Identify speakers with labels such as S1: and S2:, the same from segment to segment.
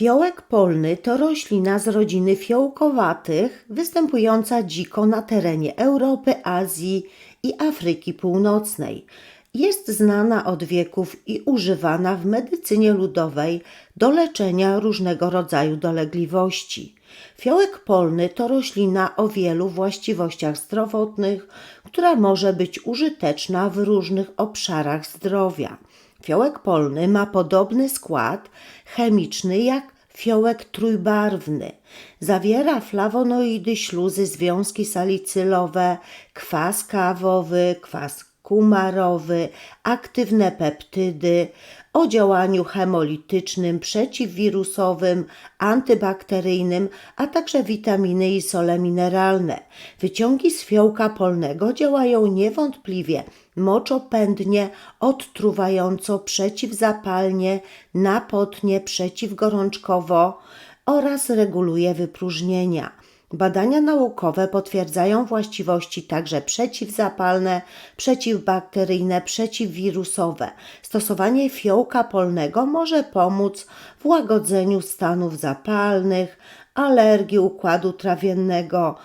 S1: Fiołek polny to roślina z rodziny fiołkowatych, występująca dziko na terenie Europy, Azji i Afryki Północnej. Jest znana od wieków i używana w medycynie ludowej do leczenia różnego rodzaju dolegliwości. Fiołek polny to roślina o wielu właściwościach zdrowotnych, która może być użyteczna w różnych obszarach zdrowia. Fiołek polny ma podobny skład chemiczny jak fiołek trójbarwny. Zawiera flawonoidy, śluzy, związki salicylowe, kwas kawowy, kwas kumarowy, aktywne peptydy o działaniu hemolitycznym, przeciwwirusowym, antybakteryjnym, a także witaminy i sole mineralne. Wyciągi z fiołka polnego działają niewątpliwie moczopędnie, odtruwająco, przeciwzapalnie, napotnie, przeciwgorączkowo oraz reguluje wypróżnienia. Badania naukowe potwierdzają właściwości także przeciwzapalne, przeciwbakteryjne, przeciwwirusowe. Stosowanie fiołka polnego może pomóc w łagodzeniu stanów zapalnych, alergii układu trawiennego,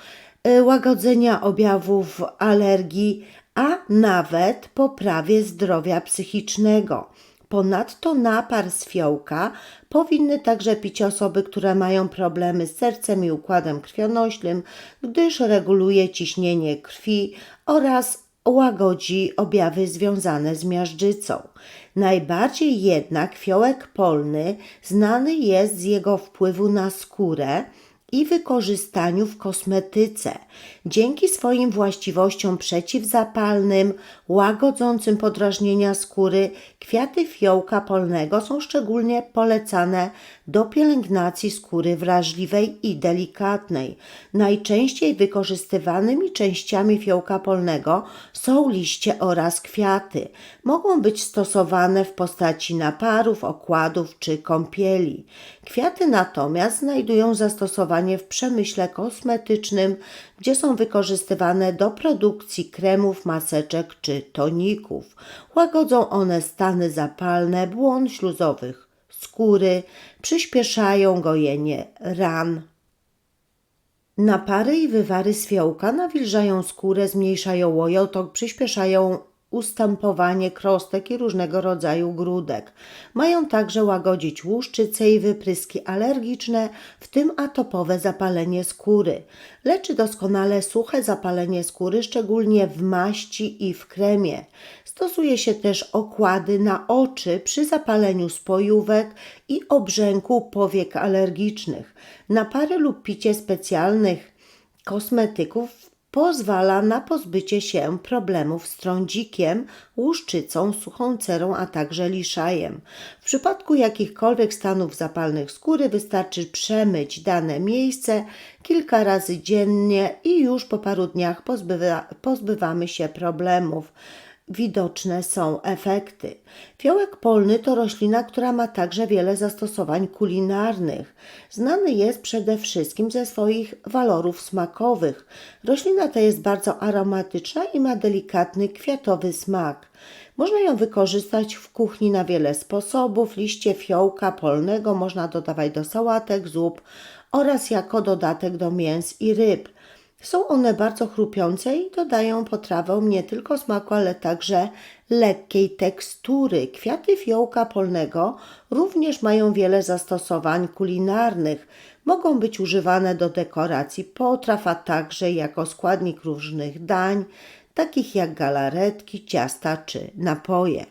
S1: y, łagodzenia objawów alergii, a nawet poprawie zdrowia psychicznego. Ponadto napar z fiołka powinny także pić osoby, które mają problemy z sercem i układem krwionośnym, gdyż reguluje ciśnienie krwi oraz łagodzi objawy związane z miażdżycą. Najbardziej jednak fiołek polny znany jest z jego wpływu na skórę, i wykorzystaniu w kosmetyce. Dzięki swoim właściwościom przeciwzapalnym, łagodzącym podrażnienia skóry, kwiaty fiołka polnego są szczególnie polecane do pielęgnacji skóry wrażliwej i delikatnej. Najczęściej wykorzystywanymi częściami fiołka polnego są liście oraz kwiaty. Mogą być stosowane w postaci naparów, okładów czy kąpieli. Kwiaty natomiast znajdują zastosowanie w przemyśle kosmetycznym, gdzie są wykorzystywane do produkcji kremów, maseczek czy toników. Łagodzą one stany zapalne błon śluzowych skóry, przyspieszają gojenie ran. Napary i wywary z fiołka nawilżają skórę, zmniejszają łojotok, przyspieszają ustępowanie krostek i różnego rodzaju grudek. Mają także łagodzić łuszczyce i wypryski alergiczne, w tym atopowe zapalenie skóry. Leczy doskonale suche zapalenie skóry, szczególnie w maści i w kremie. Stosuje się też okłady na oczy przy zapaleniu spojówek i obrzęku powiek alergicznych. Napary lub picie specjalnych kosmetyków pozwala na pozbycie się problemów z trądzikiem, łuszczycą, suchą cerą, a także liszajem. W przypadku jakichkolwiek stanów zapalnych skóry wystarczy przemyć dane miejsce kilka razy dziennie i już po paru dniach pozbywa, pozbywamy się problemów widoczne są efekty. Fiołek polny to roślina, która ma także wiele zastosowań kulinarnych. Znany jest przede wszystkim ze swoich walorów smakowych. Roślina ta jest bardzo aromatyczna i ma delikatny kwiatowy smak. Można ją wykorzystać w kuchni na wiele sposobów. Liście fiołka polnego można dodawać do sałatek, zup oraz jako dodatek do mięs i ryb. Są one bardzo chrupiące i dodają potrawom nie tylko smaku, ale także lekkiej tekstury. Kwiaty fiołka polnego również mają wiele zastosowań kulinarnych. Mogą być używane do dekoracji potraw, a także jako składnik różnych dań, takich jak galaretki, ciasta czy napoje.